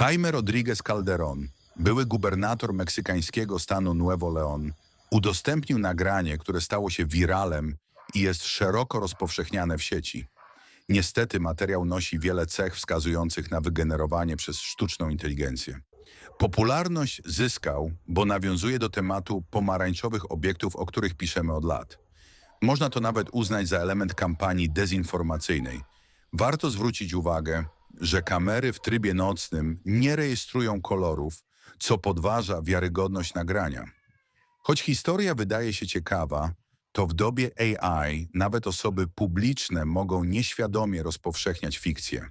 Jaime Rodríguez Calderón, były gubernator meksykańskiego stanu Nuevo León, udostępnił nagranie, które stało się wiralem i jest szeroko rozpowszechniane w sieci. Niestety materiał nosi wiele cech wskazujących na wygenerowanie przez sztuczną inteligencję. Popularność zyskał, bo nawiązuje do tematu pomarańczowych obiektów, o których piszemy od lat. Można to nawet uznać za element kampanii dezinformacyjnej. Warto zwrócić uwagę, że kamery w trybie nocnym nie rejestrują kolorów, co podważa wiarygodność nagrania. Choć historia wydaje się ciekawa, to w dobie AI nawet osoby publiczne mogą nieświadomie rozpowszechniać fikcję.